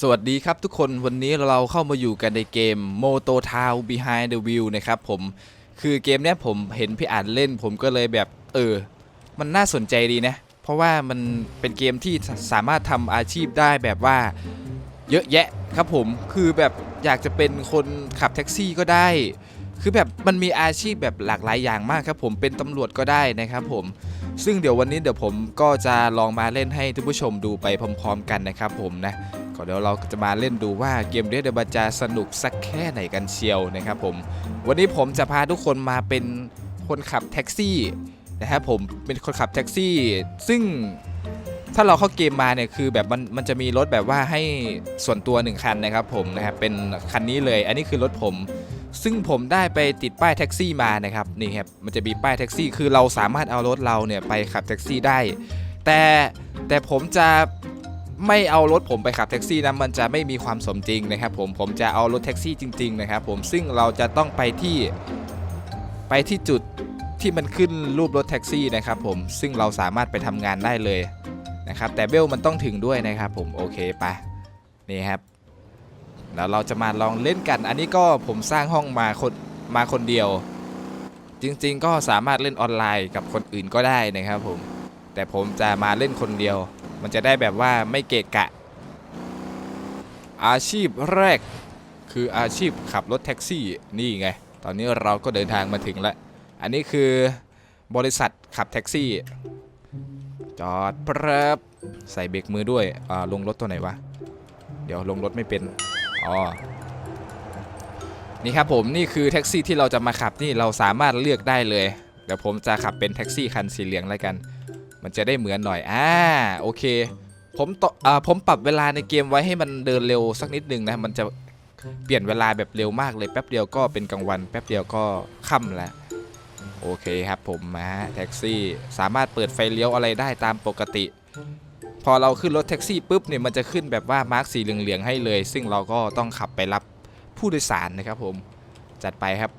สวัสดีครับทุกคนวันนี้เราเข้ามาอยู่กันในเกม Moto Town Behind the Wheel นะครับผมคือเกมเนี้ยผมเห็นพี่อ่านเล่น ผมก็เลยแบบเออ มันน่าสนใจดีนะ เพราะว่ามันเป็นเกมที่สามารถทำอาชีพได้แบบว่าเยอะแยะครับผมคือแบบอยากจะเป็นคนขับแท็กซี่ก็ได้ คือแบบมันมีอาชีพแบบหลากหลายอย่างมากครับผมเป็นตำรวจก็ได้นะครับผมซึ่งเดี๋ยววันนี้เดี๋ยวผมก็จะลองมาเล่นให้ท่านผู้ชมดูไปพร้อม ๆ กันนะครับผมนะ ก็เดี๋ยวเราจะมาเล่นดูว่าเกมเรียเดบันจะสนุกสักแค่ไหนกันเชียวนะครับผม วันนี้ผมจะพาทุกคนมาเป็นคนขับแท็กซี่นะครับผมเป็นคนขับแท็กซี่ ซึ่งถ้าเราเข้าเกมมาเนี่ยคือแบบมันมันจะมีรถแบบว่าให้ส่วนตัวหนึ่งคันนะครับผมนะครับเป็นคันนี้เลย อันนี้คือรถผม ซึ่งผมได้ไปติดป้ายแท็กซี่มานะครับนี่ครับมันจะมีป้ายแท็กซี่ คือเราสามารถเอารถเราเนี่ยไปขับแท็กซี่ได้ แต่แต่ผมจะ ไม่เอารถผมไปขับแท็กซี่นะมันจะไม่มีความสมจริงนะครับผมผมจะเอารถแท็กซี่จริง ๆ นะครับผมซึ่งเราจะต้องไปที่ไปที่จุดที่มันขึ้นรูปรถแท็กซี่นะครับผมซึ่งเราสามารถไปทำงานได้เลยนะครับแต่เบลมันต้องถึงด้วยนะครับผมโอเคไปนี่ครับแล้วเราจะมาลองเล่นกัน อันนี้ก็ผมสร้างห้องมาคนมาคนเดียว จริงๆ ก็สามารถเล่นออนไลน์กับคนอื่นก็ได้นะครับผมแต่ผมจะมาเล่นคนเดียว มันจะได้แบบว่าไม่เกะกะ อาชีพแรกคืออาชีพขับรถแท็กซี่นี่ไง ตอนนี้เราก็เดินทางมาถึงแล้ว อันนี้คือบริษัทขับแท็กซี่ จอดปรับใส่เบรกมือด้วยอ่าลงรถตัวไหนวะ เดี๋ยวลงรถไม่เป็น อ๋อ นี่ครับผมนี่คือแท็กซี่ที่เราจะมาขับนี่เราสามารถเลือกได้เลย เดี๋ยวผมจะขับเป็นแท็กซี่คันสีเหลืองแล้วกัน มันจะได้เหมือนหน่อย อ่า โอเค ผมต่ออ่าผมปรับเวลาในเกมไว้ให้มันเดินเร็วสักนิดนึงนะ มันจะเปลี่ยนเวลาแบบเร็วมากเลย แป๊บเดียวก็เป็นกลางวัน แป๊บเดียวก็ค่ำแล้ว โอเคครับผมมาแท็กซี่ สามารถเปิดไฟเลี้ยวอะไรได้ตามปกติ พอเราขึ้นรถแท็กซี่ปุ๊บเนี่ย มันจะขึ้นแบบว่ามาร์กสีเหลืองๆให้เลย ซึ่งเราก็ต้องขับไปรับผู้โดยสารนะครับผม จัดไปครับ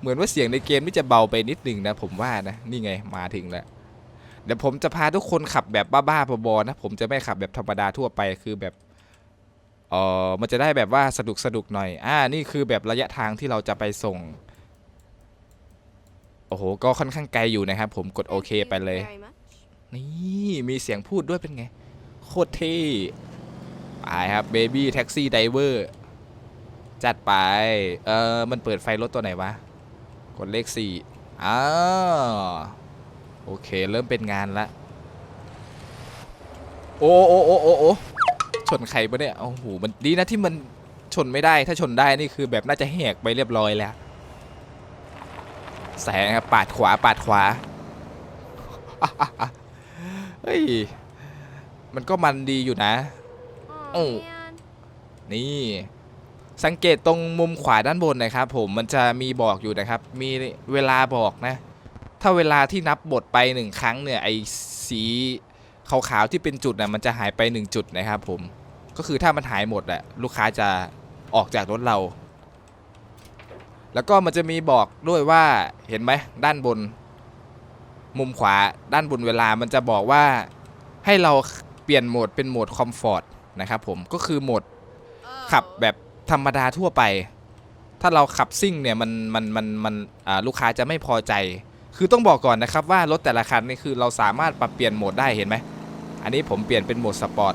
เหมือนว่าเสียงในเกมนี่จะเบาไปนิดหนึ่งนะผมว่านะ นี่ไงมาถึงแล้ว เดี๋ยวผมจะพาทุกคนขับแบบบ้าๆบอๆนะ ผมจะไม่ขับแบบธรรมดาทั่วไปคือแบบเออมันจะได้แบบว่าสนุกสนุกหน่อย อ่า นี่คือแบบระยะทางที่เราจะไปส่ง โอ้โห ก็ค่อนข้างไกลอยู่นะครับ ผมกดโอเคไปเลย นี่มีเสียงพูดด้วยเป็นไง โคตรเท่ไปครับเบบี้แท็กซี่ไดเวอร์จัดไป เออมันเปิดไฟรถตัวไหนวะ กดเลขสี่อ้าว โอเค เริ่มเป็นงานละ โอ้โอ้โอ้โอ้โอ้ชนใครปะเนี่ยโอ้โหมันดีนะที่มันชนไม่ได้ ถ้าชนได้นี่คือแบบน่าจะแหกไปเรียบร้อยแล้ว แสงครับปาดขวาปาดขวา เฮ้ย มันก็มันดีอยู่นะ โอ้ Oh, นี่ สังเกตตรงมุมขวาด้านบนนะครับ ผมมันจะมีบอกอยู่นะครับ มีเวลาบอกนะ ถ้าเวลาที่นับบทไปหนึ่งครั้งเนี่ยไอ้สีขาวๆที่เป็นจุดนะมันจะหายไปหนึ่งจุดนะครับผมก็คือถ้ามันหายหมดอะลูกค้าจะออกจากรถเรา แล้วก็มันจะมีบอกด้วยว่าเห็นไหมด้านบน มุมขวาด้านบนเวลามันจะบอกว่าให้เราเปลี่ยนโหมดเป็นโหมดคอมฟอร์ตนะครับผมก็คือโหมดขับแบบธรรมดาทั่วไป ถ้าเราขับซิ่งเนี่ยมันมันมันมันอ่าลูกค้าจะไม่พอใจ คือต้องบอกก่อนนะครับว่ารถแต่ละคันนี่คือเราสามารถปรับเปลี่ยนโหมดได้เห็นไหม อันนี้ผมเปลี่ยนเป็นโหมดสปอร์ต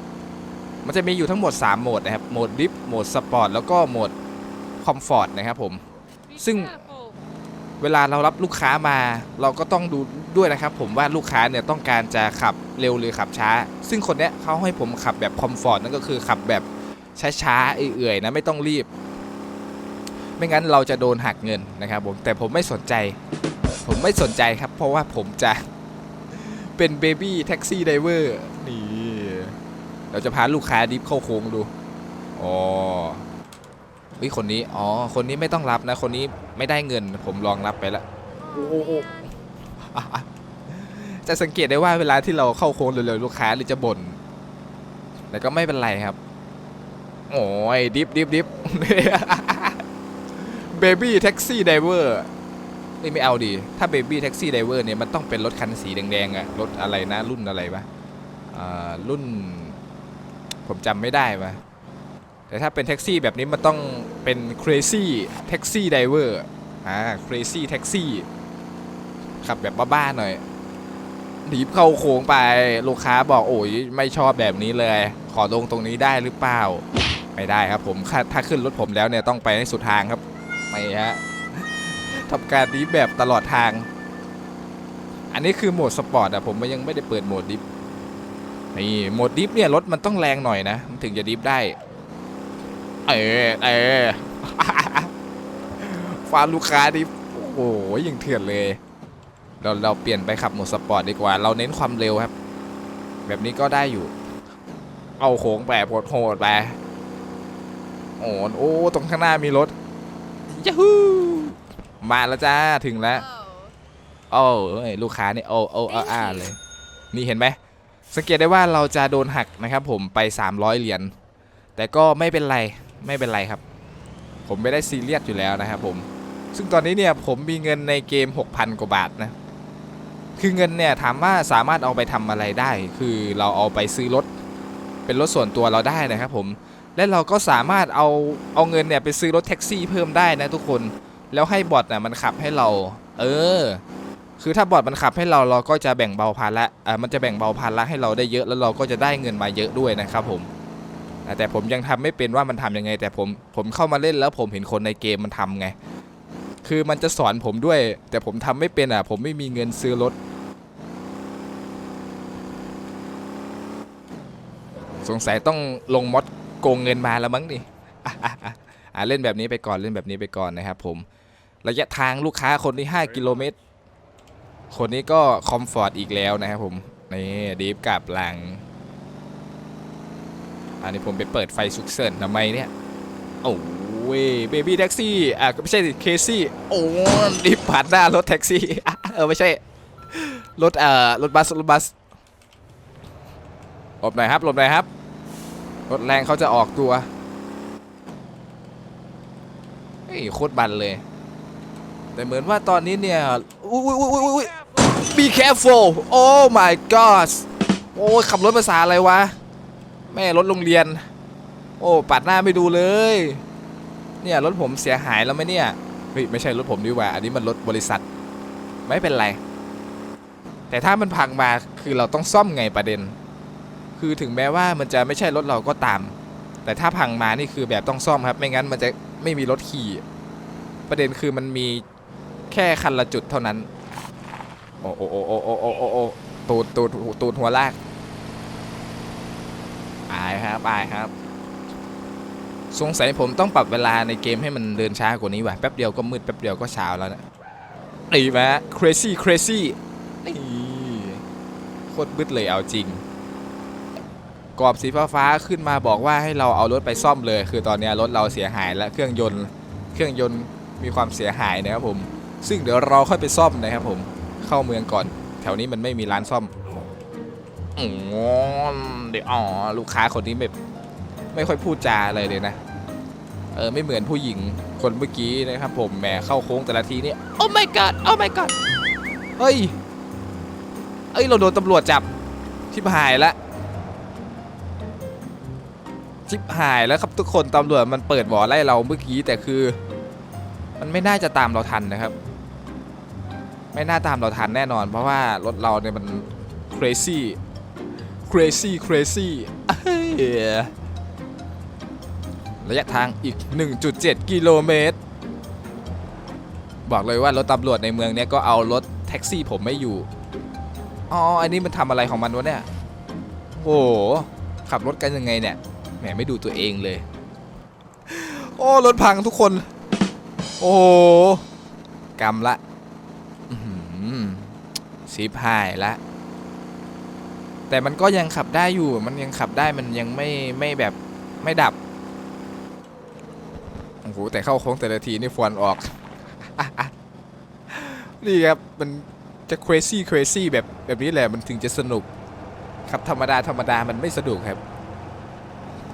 มันจะมีอยู่ทั้งหมด 3 โหมดนะครับ โหมดดิฟ โหมดสปอร์ต แล้วก็โหมดคอมฟอร์ตนะครับผม ซึ่งเวลาเรารับลูกค้ามาเราก็ต้องดูด้วยนะครับผมว่าลูกค้าเนี่ยต้องการจะขับเร็วหรือขับช้า ซึ่งคนเนี้ยเขาให้ผมขับแบบคอมฟอร์ตนั่นก็คือขับแบบช้าๆเอื่อยๆนะไม่ต้องรีบ ไม่งั้นเราจะโดนหักเงินนะครับผมแต่ผมไม่สนใจ ผมไม่สนใจครับ เพราะว่าผมจะเป็นเบบี้แท็กซี่ไดเวอร์นี่เราจะพาลูกค้าดิฟเข้าโค้งดูอ๋อเฮ้ยคนนี้ อ๋อ คนนี้ไม่ต้องรับนะ คนนี้ไม่ได้เงิน ผมลองรับไปแล้วโอ้โอ้โอ้อะจะสังเกตได้ว่าเวลาที่เราเข้าโค้งเร็วๆลูกค้าหรือจะบ่นแต่ก็ไม่เป็นไรครับ โอ้ยดิฟดิฟดิฟเบบี้แท็กซี่ไดเวอร์ นี่ไม่เอาดีถ้าเบบี้แท็กซี่ไดเวอร์เนี่ยมันต้องเป็นรถคันสีแดงๆอะรถอะไรนะรุ่นอะไรวะรุ่นผมจำไม่ได้วะแต่ถ้าเป็นแท็กซี่แบบนี้มันต้องเป็น crazy taxi driver อ่า crazy taxi ขับแบบบ้าๆหน่อยหนีบเข้าโค้งไปลูกค้าบอกโอ้ยไม่ชอบแบบนี้เลย ขอลงตรงนี้ได้หรือเปล่า ไม่ได้ครับผม ถ้าถ้าขึ้นรถผมแล้วเนี่ยต้องไปให้สุดทางครับ ไม่ฮะ ทำการดิฟแบบตลอดทาง อันนี้คือโหมดสปอร์ตอะผมยังไม่ได้เปิดโหมดดิฟนี่โหมดดิฟเนี่ยรถมันต้องแรงหน่อยนะมันถึงจะดิฟได้ เออเออฟาลูกค้าดิฟโอ้โหยังเถื่อนเลย เราเราเปลี่ยนไปขับโหมดสปอร์ตดีกว่า เราเน้นความเร็วครับ แบบนี้ก็ได้อยู่ เอาโค้งแบบโหดไปโอ้โหโอ้ตรงข้างหน้ามีรถยาฮู มาแล้วจ้าถึงแล้ว โอ้เอ้ยลูกค้านี่โอ้โอ้อ้าอ้าเลย นี่เห็นไหมสังเกตได้ว่าเราจะโดนหักนะครับผมไป 300 เหรียญแต่ก็ไม่เป็นไรไม่เป็นไรครับ ผมไม่ได้ซีเรียสอยู่แล้วนะครับผม ซึ่งตอนนี้เนี่ยผมมีเงินในเกม 6,000 กว่าบาทนะ คือเงินเนี่ยถามว่าสามารถเอาไปทำอะไรได้ คือเราเอาไปซื้อรถ เป็นรถส่วนตัวเราได้นะครับผม และเราก็สามารถเอาเอาเงินเนี่ยไปซื้อรถแท็กซี่เพิ่มได้นะทุกคน แล้วให้บอทน่ะมันขับให้เรา เออ คือถ้าบอทมันขับให้เราเราก็จะแบ่งเบาภาระอ่ามันจะแบ่งเบาภาระให้เราได้เยอะแล้วเราก็จะได้เงินมาเยอะด้วยนะครับผมแต่ผมยังทำไม่เป็นว่ามันทำยังไง แต่ผมผมเข้ามาเล่นแล้วผมเห็นคนในเกมมันทำไง คือมันจะสอนผมด้วย แต่ผมทำไม่เป็นอะ ผมไม่มีเงินซื้อรถสงสัยต้องลงมอดโกงเงินมาแล้วมั้งนี่อะอะอะอะเล่นแบบนี้ไปก่อนเล่นแบบนี้ไปก่อนนะครับผม ระยะทางลูกค้าคนที่ 5 กิโลเมตร คนนี้ก็คอมฟอร์ตอีกแล้วนะครับผม นี่ดีฟกลับหลัง อันนี้ผมไปเปิดไฟสุกเซินทำไมเนี่ย โอ้ยเบบี้แท็กซี่ อะก็ไม่ใช่เคซี่ โอ้ดีฟผ่านหน้ารถแท็กซี่ เออไม่ใช่ รถเอ่อรถบัสรถบัสหลบหน่อยครับหลบหน่อยครับ รถแรงเขาจะออกตัว เฮ้ยโคตรบันเลย แต่เหมือนว่าตอนนี้เนี่ยอุ้ยอุ้ยอุ้ยอุ้ย be careful oh my god โอ้ขับรถภาษาอะไรวะ แม่รถโรงเรียน โอ้ปัดหน้าไม่ดูเลย เนี่ยรถผมเสียหายแล้วไหมเนี่ยเฮ้ยไม่ใช่รถผมดีกว่า อันนี้มันรถบริษัท ไม่เป็นไร แต่ถ้ามันพังมาคือเราต้องซ่อมไงประเด็น คือถึงแม้ว่ามันจะไม่ใช่รถเราก็ตาม แต่ถ้าพังมานี่คือแบบต้องซ่อมครับ ไม่งั้นมันจะไม่มีรถขี่ ประเด็นคือมันมี แค่คันละจุดเท่านั้น โอ้โอ้โอ้โอ้โอ้โอ้โอ้ตูดตูดตูดหัวลากอายครับอายครับ สงสัยผมต้องปรับเวลาในเกมให้มันเดินช้ากว่านี้ว่ะ แป๊บเดียวก็มืดแป๊บเดียวก็เช้าแล้วนะนี่แมะ crazy crazy นี่โคตรบึดเลยเอาจริง กรอบสีฟ้าฟ้าขึ้นมาบอกว่าให้เราเอารถไปซ่อมเลย คือตอนนี้รถเราเสียหายและเครื่องยนต์ เครื่องยนต์มีความเสียหายนะครับผม ซึ่งเดี๋ยวเราค่อยไปซ่อมนะครับผมเข้าเมืองก่อน แถวนี้มันไม่มีร้านซ่อมอ๋อเดี๋ยวอ๋อลูกค้าคนนี้แบบไม่ค่อยพูดจาอะไรเลยนะเออไม่เหมือนผู้หญิงคนเมื่อกี้นะครับผมแหมเข้าโค้งแต่ละทีนี่โอ้ my god โอ้ my god เฮ้ยเอ้ยเราโดนตำรวจจับชิบหายละชิบหายแล้วครับทุกคนตำรวจมันเปิดบ่อไล่เราเมื่อกี้แต่คือ มันไม่น่าจะตามเราทันนะครับ ไม่น่าตามเราทันแน่นอน เพราะว่ารถเราเนี่ยมัน crazy crazy crazy ระยะทางอีก 1.7 กิโลเมตร บอกเลยว่ารถตำรวจในเมืองเนี้ยก็เอารถแท็กซี่ผมไม่อยู่ อ๋อ อันนี้มันทำอะไรของมันวะเนี่ยโอ้โหขับรถกันยังไงเนี่ย แหมไม่ดูตัวเองเลย โอ้ รถพังทุกคน โอ้โหกำละ สีพายละแต่มันก็ยังขับได้อยู่มันยังขับได้มันยังไม่ไม่แบบไม่ดับโอ้โหแต่เข้าโค้งแต่ละทีนี่ฟวนออก นี่ครับ มันจะ crazy crazy แบบแบบนี้แหละมันถึงจะสนุกขับธรรมดาธรรมดามันไม่สนุกครับ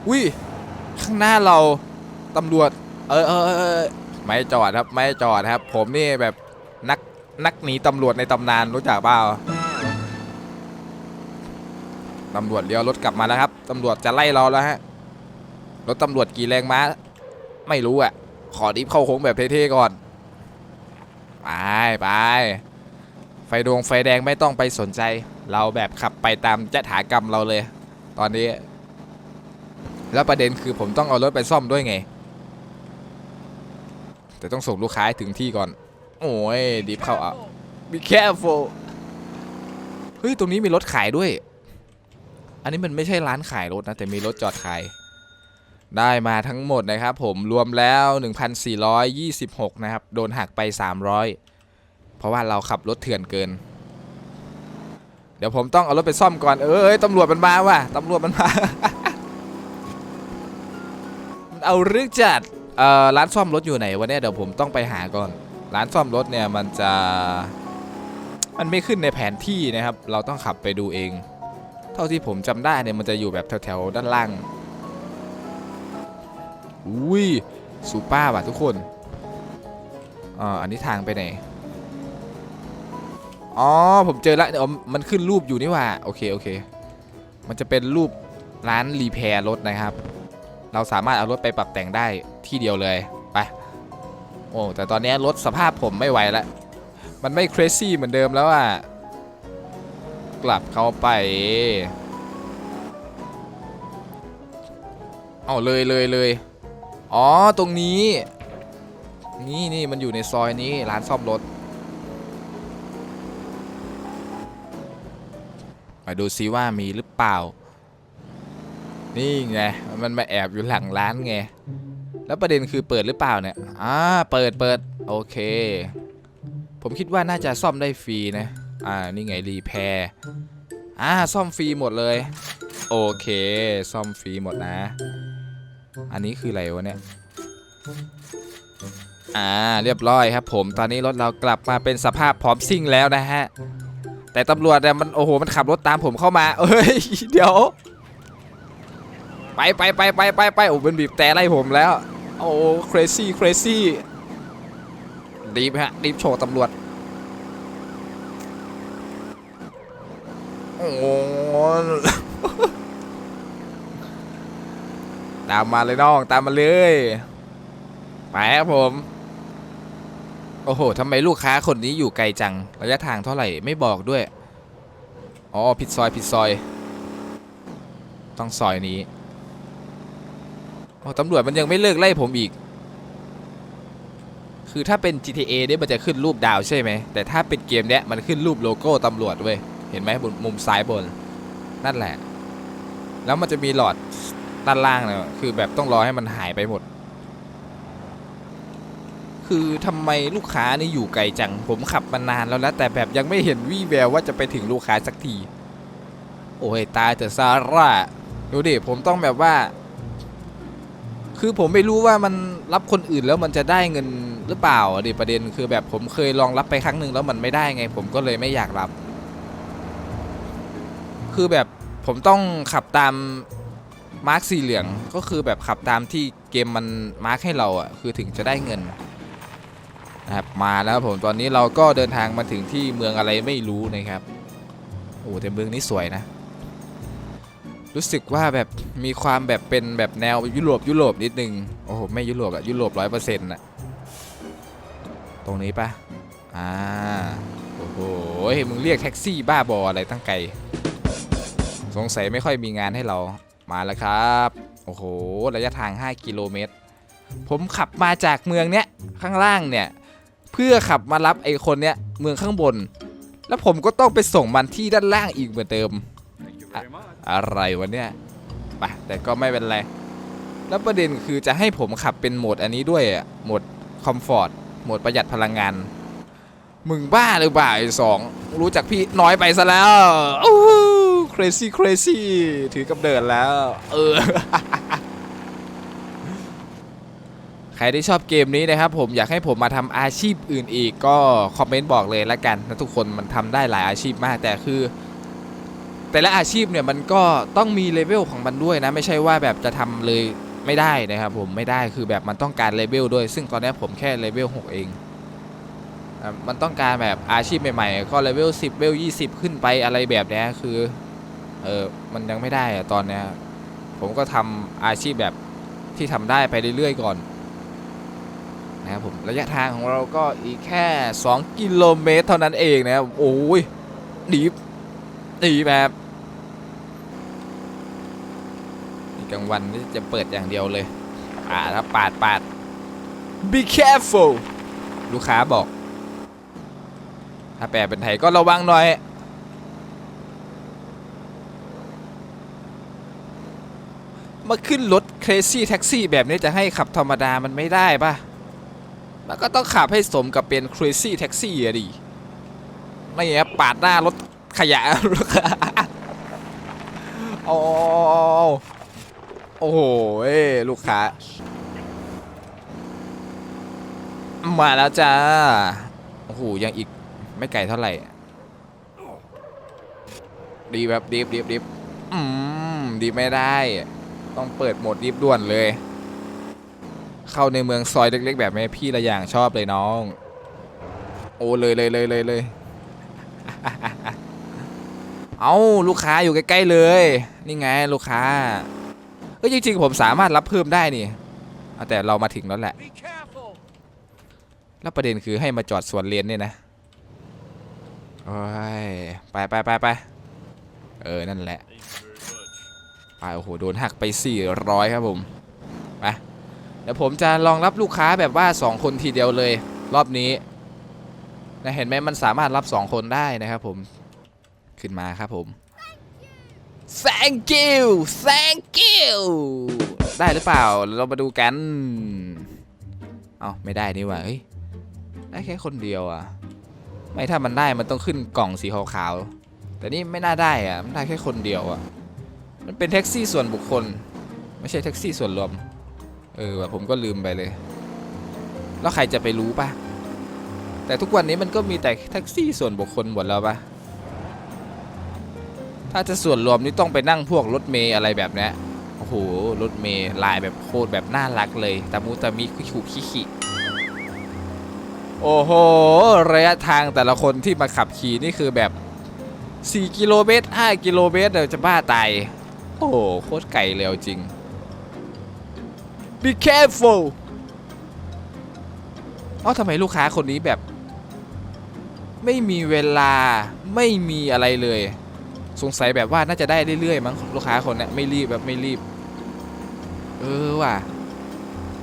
อุ้ยข้างหน้าเราตำรวจ เออเออเออไม่จอดครับ ไม่จอดครับ ผมนี่แบบ นักหนีตำรวจในตำนานรู้จักเปล่าตำรวจเลี้ยวรถกลับมาแล้วครับตำรวจจะไล่เราแล้วฮะรถตำรวจกี่แรงม้า ไม่รู้อะ ขอดิฟเข้าโค้งแบบเท่ๆก่อน ไปไปไฟดวงไฟแดงไม่ต้องไปสนใจ เราแบบขับไปตามจถากรรมเราเลย ตอนนี้ แล้วประเด็นคือผมต้องเอารถไปซ่อมด้วยไง แต่ต้องส่งลูกค้าให้ถึงที่ก่อน โอ้ยดิฟเข้าอะ be careful เฮ้ย ตรงนี้มีรถขายด้วย อันนี้มันไม่ใช่ร้านขายรถนะ แต่มีรถจอดขาย ได้มาทั้งหมดนะครับผมรวมแล้ว 1,426 นะครับ โดนหักไป 300 เพราะว่าเราขับรถเถื่อนเกิน เดี๋ยวผมต้องเอารถไปซ่อมก่อน เอ้ยตำรวจมันมาว่ะตำรวจมันมามันเอาเรื่องจัดเอ่อร้านซ่อมรถอยู่ไหนวะเนี่ยเดี๋ยวผมต้องไปหาก่อน ร้านซ่อมรถเนี่ยมันจะมันไม่ขึ้นในแผนที่นะครับ เราต้องขับไปดูเอง เท่าที่ผมจำได้เนี่ยมันจะอยู่แบบแถวๆด้านล่างอุ้ยซูป้าว่ะทุกคนอ่าอันนี้ทางไปไหนอ๋อผมเจอแล้วเดี๋ยวมันขึ้นรูปอยู่นี่ว่าโอเคโอเค มันจะเป็นรูปร้านรีแพร์รถนะครับ เราสามารถเอารถไปปรับแต่งได้ที่เดียวเลย โอ้แต่ตอนนี้รถสภาพผมไม่ไหวแล้ว มันไม่ crazy เหมือนเดิมแล้วอะกลับเข้าไปเอาเลยเลยเลยอ๋อตรงนี้ นี่นี่มันอยู่ในซอยนี้ร้านซ่อมรถมาดูซิว่ามีหรือเปล่า นี่ไง มันมาแอบอยู่หลังร้านไง แล้วประเด็นคือเปิดหรือเปล่าเนี่ย อ่า เปิดเปิดโอเค ผมคิดว่าน่าจะซ่อมได้ฟรีนะ อ่า นี่ไงรีแพร์อ่า ซ่อมฟรีหมดเลย โอเค ซ่อมฟรีหมดนะ อันนี้คืออะไรวะเนี่ย อ่า เรียบร้อยครับผม ตอนนี้รถเรากลับมาเป็นสภาพพร้อมซิ่งแล้วนะฮะ แต่ตำรวจเนี่ยมันโอ้โห มันขับรถตามผมเข้ามา เอ้ย เดี๋ยว ไปไปไปไปไปไปโอ้เป็นบีบแต่ไล่ผมแล้ว โอ้ crazy crazy ดีบฮะดีบโชว์ตำรวจ โอ้ตามมาเลยน้อง ตามมาเลย ไปครับผม โอ้โหทำไมลูกค้าคนนี้อยู่ไกลจัง ระยะทางเท่าไหร่ไม่บอกด้วย อ๋อ ผิดซอย ผิดซอย ต้องซอยนี้ โอ้ตำรวจมันยังไม่เลิกไล่ผมอีก คือถ้าเป็น GTA เนี่ยมันจะขึ้นรูปดาวใช่ไหม แต่ถ้าเป็นเกมเนี้ยมันขึ้นรูปโลโก้ตำรวจเว้ย เห็นไหมบนมุมซ้ายบน นั่นแหละ แล้วมันจะมีหลอดด้านล่างเนี่ยคือแบบต้องรอให้มันหายไปหมด คือทำไมลูกค้านี่อยู่ไกลจัง ผมขับมานานแล้วนะแต่แบบยังไม่เห็นวี่แววว่าจะไปถึงลูกค้าสักที โอ้ยตายเถอะซาร่า ดูดิ ผมต้องแบบว่า คือผมไม่รู้ว่ามันรับคนอื่นแล้วมันจะได้เงินหรือเปล่าดิประเด็นคือแบบผมเคยลองรับไปครั้งหนึ่งแล้วมันไม่ได้ไง ผมก็เลยไม่อยากรับ คือแบบผมต้องขับตามมาร์คสีเหลืองก็คือแบบขับตามที่เกมมันมาร์คให้เราอะคือถึงจะได้เงินนะครับมาแล้วผมตอนนี้เราก็เดินทางมาถึงที่เมืองอะไรไม่รู้นะครับโอ้แต่เมืองนี้สวยนะ รู้สึกว่าแบบมีความแบบเป็นแบบแนวยุโรปยุโรปนิดนึงโอ้โหไม่ยุโรปอะยุโรปร้อยเปอร์เซ็นต์อะตรงนี้ปะอ่าโอ้โหมึงเรียกแท็กซี่บ้าบออะไรตั้งไกลสงสัยไม่ค่อยมีงานให้เรามาแล้วครับโอ้โหระยะทาง 5 กิโลเมตร ผมขับมาจากเมืองเนี้ยข้างล่างเนี่ยเพื่อขับมารับไอ้คนเนี้ยเมืองข้างบน แล้วผมก็ต้องไปส่งมันที่ด้านล่างอีกเหมือนเดิม อะไรวะเนี่ยไปแต่ก็ไม่เป็นไร แล้วประเด็นคือจะให้ผมขับเป็นโหมดอันนี้ด้วยอะโหมดคอมฟอร์ตโหมดประหยัดพลังงาน มึงบ้าหรือเปล่าไอ้สองรู้จักพี่น้อยไปซะแล้วโอ้ crazy crazy ถือกำเนิดแล้ว เออ ใครที่ชอบเกมนี้นะครับผมอยากให้ผมมาทำอาชีพอื่นอีกก็คอมเมนต์บอกเลยละกันนะทุกคนมันทำได้หลายอาชีพมากแต่คือ แต่ละอาชีพเนี่ยมันก็ต้องมีเลเวลของมันด้วยนะ ไม่ใช่ว่าแบบจะทำเลยไม่ได้นะครับผมไม่ได้คือแบบมันต้องการเลเวลด้วย ซึ่งตอนนี้ผมแค่เลเวล6เอง มันต้องการแบบอาชีพใหม่ๆ ก็เลเวล10เลเวล20 ขึ้นไปอะไรแบบเนี้ยคือเออมันยังไม่ได้อะตอนนี้ผมก็ทำอาชีพแบบที่ทำได้ไปเรื่อยๆก่อนนะครับผมระยะทางของเราก็อีกแค่ 2 กิโลเมตร เท่านั้นเองนะครับโอ้ยดีบ ดีแบบกลางวันนี่จะเปิดอย่างเดียวเลยปาดครับปาดปาด be careful ลูกค้าบอก ถ้าแปลเป็นไทยก็ระวังหน่อยมาขึ้นรถ crazy taxi แบบนี้จะให้ขับธรรมดามันไม่ได้ป่ะมันก็ต้องขับให้สมกับเป็น crazy taxi อะดิ ไม่อย่างนี้นปาดหน้ารถ ขยะโอ้โอ้โหเอ้ยลูกค้า มาแล้วจ้า โอ้โห ยังอีกไม่ไกลเท่าไหร่ ดีแบบดีบดีบดีบอืม ดีไม่ได้ ต้องเปิดโหมดดีบด่วนเลย เข้าในเมืองซอยเล็ก ๆ แบบนี้พี่ละอย่างชอบเลยน้อง โอ้เลยเลยเลยเลยเลย เอาลูกค้าอยู่ใกล้ๆเลย นี่ไงลูกค้าเอ้ยจริงๆผมสามารถรับเพิ่มได้นี่เอาแต่เรามาถึงแล้วแหละ แล้วประเด็นคือให้มาจอดสวนเลนเนี่ยนะโอ้ยไปไปไปไปเออ นั่นแหละไปโอ้โห โดนหักไป 400 ครับผมไปเดี๋ยวผมจะลองรับลูกค้าแบบว่า 2 คนทีเดียวเลย รอบนี้นะเห็นไหมมันสามารถรับ 2 คนได้นะครับผม ขึ้นมาครับผม thank you thank you ได้หรือเปล่า เรามาดูกัน เอาไม่ได้นี่ว่าเฮ้ย ได้แค่คนเดียวอะ ไม่ถ้ามันได้มันต้องขึ้นกล่องสีขาวๆ แต่นี่ไม่น่าได้อะ มันได้แค่คนเดียวอะ มันเป็นแท็กซี่ส่วนบุคคล ไม่ใช่แท็กซี่ส่วนรวม เออผมก็ลืมไปเลย แล้วใครจะไปรู้ปะแต่ทุกวันนี้มันก็มีแต่แท็กซี่ส่วนบุคคลหมดแล้วป่ะ ถ้าจะส่วนรวมนี่ต้องไปนั่งพวกรถเมย์อะไรแบบนี้โอ้โหรถเมย์ลายแบบโคตรแบบน่ารักเลยตามูตามิคุขุคิคิโอ้โห ระยะทางแต่ละคนที่มาขับขี่นี่คือแบบ 4 กิโลเมตร 5 กิโลเมตรเดี๋ยวจะบ้าตาย โอ้โห โคตรไกลเร็วจริง be careful เอ้าทำไมลูกค้าคนนี้แบบ ไม่มีเวลาไม่มีอะไรเลย สงสัยแบบว่าน่าจะได้เรื่อยๆมั้งลูกค้าคนนี้ไม่รีบแบบไม่รีบ เออว่ะ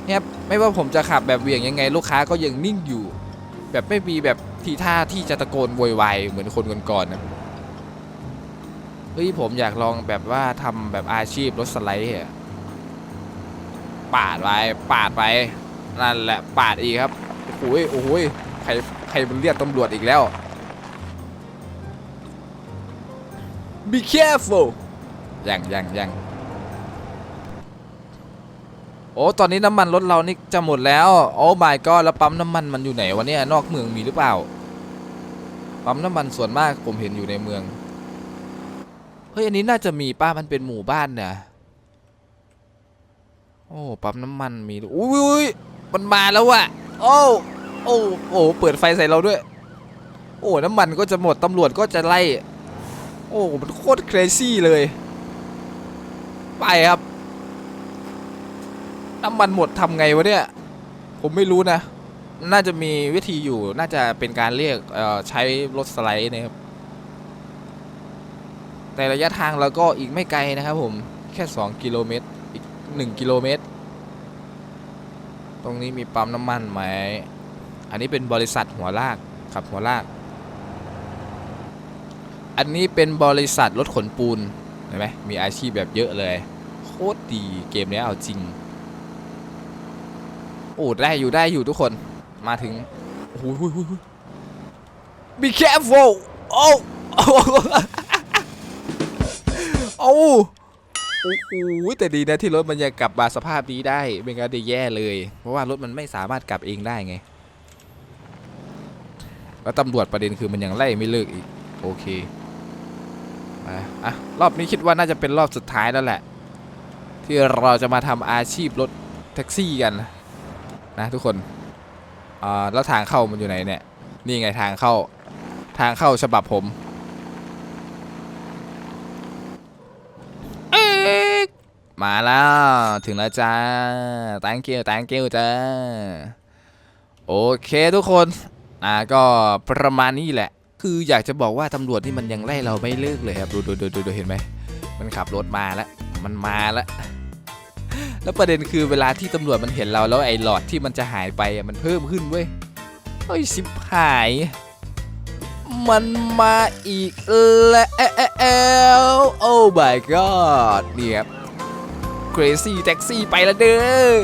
เนี่ยไม่ว่าผมจะขับแบบเวี่ยงยังไง ลูกค้าก็ยังนิ่งอยู่ แบบไม่มีแบบทีท่าที่จะตะโกนโวยวายเหมือนคนก่อนๆนะเฮ้ยผมอยากลองแบบว่าทำแบบอาชีพรถสไลด์อะปาดไปปาดไปนั่นแหละปาดอีกครับโอ้ยโอ้ยใครใครมันเรียกตำรวจอีกแล้ว be careful ยังยังยังโอ้ ตอนนี้น้ำมันรถเรานี่จะหมดแล้ว โอ้ my god แล้วปั๊มน้ำมันมันอยู่ไหนวะเนี่ย นอกเมืองมีหรือเปล่า ปั๊มน้ำมันส่วนมากผมเห็นอยู่ในเมือง เฮ้ย อันนี้น่าจะมีป้ามันเป็นหมู่บ้านเนี่ย โอ้ ปั๊มน้ำมันมีอุ้ยอุ้ยมันมาแล้วว่ะโอ้โอ้ โอ้ เปิดไฟใส่เราด้วย โอ้ น้ำมันก็จะหมดตำรวจก็จะไล่ อ้มันโคตรเครซี่เลย ไปครับ น้ำมันหมดทำไงวะเนี่ย ผมไม่รู้นะ น่าจะมีวิธีอยู่ น่าจะเป็นการเรียกใช้รถสไลด์นะครับ แต่ระยะทางเราก็อีกไม่ไกลนะครับผม แค่ 2 กิโลเมตร อีก 1 กิโลเมตร ตรงนี้มีปั๊มน้ำมันไหม อันนี้เป็นบริษัทหัวลาก ขับหัวลาก อันนี้เป็นบริษัทรถขนปูนเห็นไหมมีอาชีพแบบเยอะเลย โคตรดีเกมนี้เอาจริง โอ้ได้อยู่ได้อยู่ทุกคนมาถึงโอ้โหโอ้โหโอ้โห be careful โอ้โอ้โอ้โอ้โหแต่ดีนะที่รถมันยังกลับมาสภาพนี้ได้ไม่งั้นได้แย่เลย เพราะว่ารถมันไม่สามารถกลับเองได้ไง แล้วตำรวจประเด็นคือมันยังไล่ไม่เลิกอีก โอเค อะรอบนี้คิดว่าน่าจะเป็นรอบสุดท้ายแล้วแหละ ที่เราจะมาทำอาชีพรถแท็กซี่กันนะทุกคนอ่าแล้วทางเข้ามันอยู่ไหนเนี่ย นี่ไงทางเข้าทางเข้าฉบับผมมาแล้วถึงแล้วจ้า thank you thank you จ้า โอเคทุกคน อ่าก็ประมาณนี้แหละ คืออยากจะบอกว่าตำรวจนี่มันยังไล่เราไม่เลิกเลยครับดูดูดูดูดูเห็นไหม มันขับรถมาแล้ว มันมาแล้ว แล้วประเด็นคือเวลาที่ตำรวจมันเห็นเราแล้วไอ้หลอดที่มันจะหายไปมันเพิ่มขึ้นเว้ยเฮ้ยสิบหาย มันมาอีกแล้วโอ้ my god เนี่ครับ crazy taxi ไปแล้วเด้อ